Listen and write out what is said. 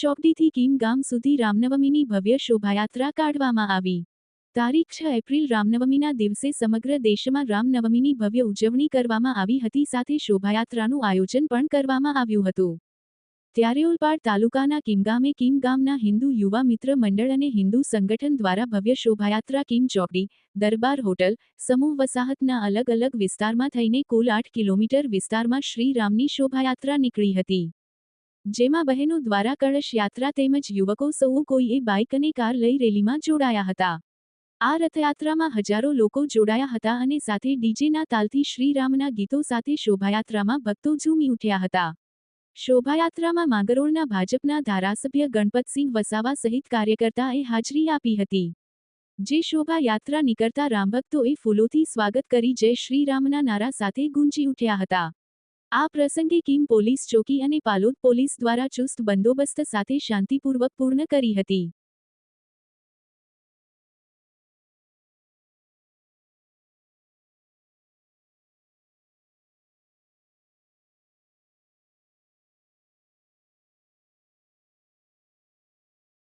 ચોકડીથી કીમ ગામ સુધી રામનવમીની ભવ્ય શોભાયાત્રા કાઢવામાં આવી. તારીખ છ એપ્રિલ રામનવમીના દિવસે સમગ્ર દેશમાં રામનવમીની ભવ્ય ઉજવણી કરવામાં આવી હતી. સાથે શોભાયાત્રાનું આયોજન પણ કરવામાં આવ્યું હતું. ત્યારે ઓલપાડ તાલુકાના કિમગામે કિમ ગામના હિન્દુ યુવા મિત્ર મંડળ અને હિન્દુ સંગઠન દ્વારા ભવ્ય શોભાયાત્રા કિમ ચોકડી, દરબાર હોટલ, સમૂહ વસાહતના અલગ અલગ વિસ્તારમાં થઈને કુલ આઠ કિલોમીટર વિસ્તારમાં શ્રી રામની શોભાયાત્રા નીકળી હતી. જેમાં બહેનો દ્વારા કળશ યાત્રા તેમજ યુવકો સૌ કોઈએ બાઇક અને કાર લઈ રેલીમાં જોડાયા હતા. આ રથયાત્રામાં હજારો લોકો જોડાયા હતા અને સાથે ડીજેના તાલથી શ્રીરામના ગીતો સાથે શોભાયાત્રામાં ભક્તો ઝૂમી ઉઠ્યા હતા. શોભાયાત્રામાં માંગરોળના ભાજપના ધારાસભ્ય ગણપતસિંહ વસાવા સહિત કાર્યકર્તાએ હાજરી આપી હતી. જે શોભાયાત્રા નીકળતા રામભક્તોએ ફૂલોથી સ્વાગત કરી જય શ્રીરામના નારા સાથે ગુંજી ઉઠ્યા હતા. આ પ્રસંગે કિમ પોલીસ ચોકી અને પાલોદ પોલીસ દ્વારા ચુસ્ત બંદોબસ્ત સાથે શાંતિપૂર્વક પૂર્ણ કરી હતી.